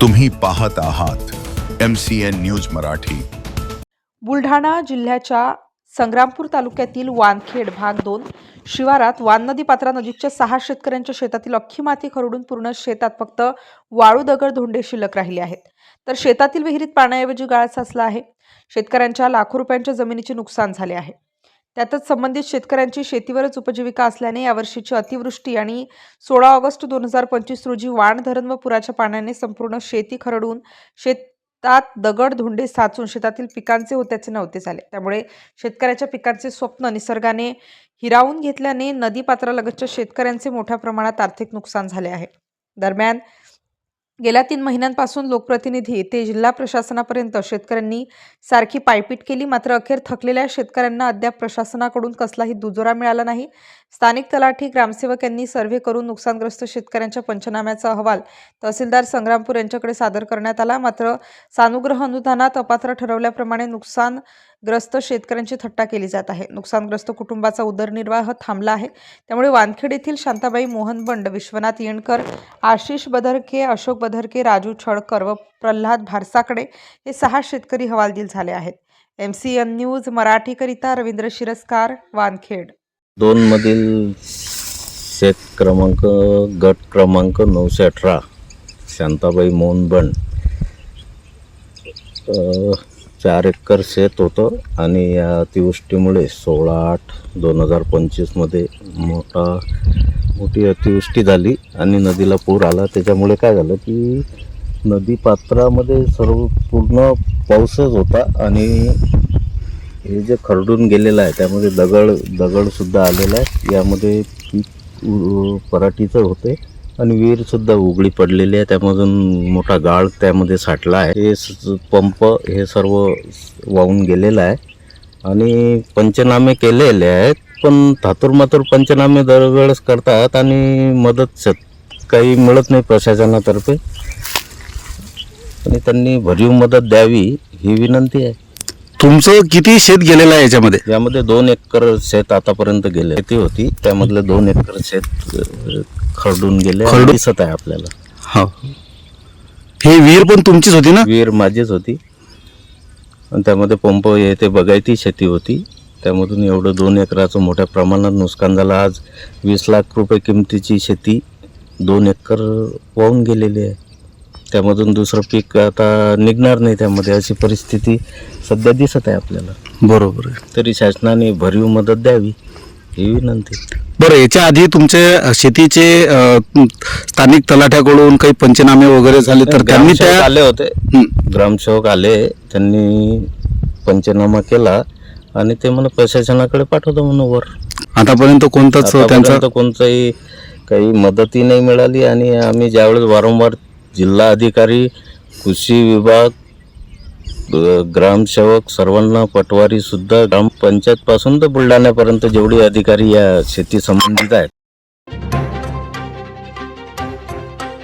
तुम्ही पाहत आहात M C N news Marathi. Buldhana जिल्ह्याच्या संग्रामपूर तालुक्यातील वानखेड भाग दोन शिवारात वान नदी पात्रानजीकच्या सहा शेतकऱ्यांच्या शेतातील अख्खी माती खरडून पूर्ण शेतात फक्त वाळू दगड धोंडे शिल्लक राहिले आहेत. तर शेतातील विहिरीत पाण्याऐवजी गाळ साचला आहे. शेतकऱ्यांच्या लाखो रुपयांच्या जमिनीचे नुकसान झाले आहे. त्यातच संबंधित शेतकऱ्यांची शेतीवरच उपजीविका असल्याने यावर्षीची अतिवृष्टी आणि सोळा ऑगस्ट दोन हजार पंचवीस रोजी वाण धरण व पुराच्या पाण्याने संपूर्ण शेती खरडून शेतात दगड धुंडे साचून शेतातील पिकांचे होत्याचे नव्हते झाले. त्यामुळे शेतकऱ्याच्या पिकांचे स्वप्न निसर्गाने हिरावून घेतल्याने नदी पात्रालगतच्या शेतकऱ्यांचे मोठ्या प्रमाणात आर्थिक नुकसान झाले आहे. दरम्यान गेल्या तीन महिन्यांपासून लोकप्रतिनिधी ते जिल्हा प्रशासनापर्यंत शेतकऱ्यांनी सारखी पायपीट केली मात्र अखेर थकलेल्या शेतकऱ्यांना अद्याप प्रशासनाकडून कसलाही दुजोरा मिळाला नाही. स्थानिक तलाठी ग्रामसेवक यांनी सर्व्हे करून नुकसानग्रस्त शेतकऱ्यांच्या पंचनाम्याचा अहवाल तहसीलदार संग्रामपूर यांच्याकडे सादर करण्यात आला. मात्र सानुग्रह अनुदानात अपात्र ठरवल्याप्रमाणे नुकसानग्रस्त शेतकऱ्यांची थट्टा केली जात आहे. नुकसानग्रस्त कुटुंबाचा उदरनिर्वाह थांबला आहे. त्यामुळे वानखेड येथील शांताबाई मोहन बंड विश्वनाथ येणकर आशिष बदरके अशोक बदरके राजू छळकर व प्रल्हाद भारसाकडे हे सहा शेतकरी हवालदिल झाले आहेत. एम सी एन न्यूज मराठीकरिता रवींद्र शिरस्कार वानखेड. दोन मधील शेत क्रमांक गट क्रमांक नऊशे अठरा. शांताबाई मोहनबंड चार एकर शेत होतं आणि या अतिवृष्टीमुळे सोळा आठ दोन हजार पंचवीसमध्ये मोठा मोठी अतिवृष्टी झाली आणि नदीला पूर आला. त्याच्यामुळे काय झालं की नदी पात्रामध्ये सर्व पूर्ण पाऊसच होता आणि हे जे खरडून गेलेलं आहे त्यामध्ये दगड दगडसुद्धा आलेला आहे. यामध्ये पीक उ- पराठीचं होते आणि विहीरसुद्धा उघडी पडलेली आहे. त्यामधून मोठा गाळ त्यामध्ये साठला आहे. हे पंप हे सर्व वाहून गेलेलं आहे. आणि पंचनामे केलेले आहेत पण थातूर मातूर पंचनामे दरवेळेस करतात आणि मदत शेत काही मिळत नाही प्रशासनातर्फे. आणि त्यांनी भरीव मदत द्यावी ही विनंती आहे. तुमचं किती शेत गेलेलं आहे याच्यामध्ये? यामध्ये दोन एकर शेत आतापर्यंत गेले. शेती होती त्यामधले दोन एकर शेत अ, खरडून गेले खरडून- दिसत आहे आपल्याला. हो. हे विहीर पण तुमचीच होती ना? विहीर माझीच होती. आणि त्यामध्ये पंप हे ते बगायती शेती होती. त्यामधून एवढं दोन एकराचं मोठ्या प्रमाणात नुकसान झालं. आज वीस लाख रुपये किमतीची शेती दोन एकर वाहून गेलेली आहे. त्यामधून दुसरं पीक आता निघणार नाही त्यामध्ये अशी परिस्थिती सध्या दिसत आहे आपल्याला. बरोबर आहे. तरी शासनाने भरीव मदत द्यावी ही विनंती बरं याच्या आधी तुमचे शेतीचे अ, स्थानिक तलाठ्याकडून काही पंचनामे वगैरे झाले तर त्यांनी ग्रामसेवक त्या आले होते. हं. ग्रामसेवक आले त्यांनी पंचनामा केला आणि ते मला प्रशासनाकडे पाठवतो म्हणून वर. आतापर्यंत कोणताच त्यांचा आतापर्यंत कोणताही काही मदतही नाही मिळाली आणि आम्ही ज्यावेळेस वारंवार जिल्हा अधिकारी कृषी विभाग ग्रामसेवक सर्वांना पटवारीसुद्धा ग्रामपंचायतपासून तर बुलढाण्यापर्यंत जेवढे अधिकारी या शेती संबंधित आहेत.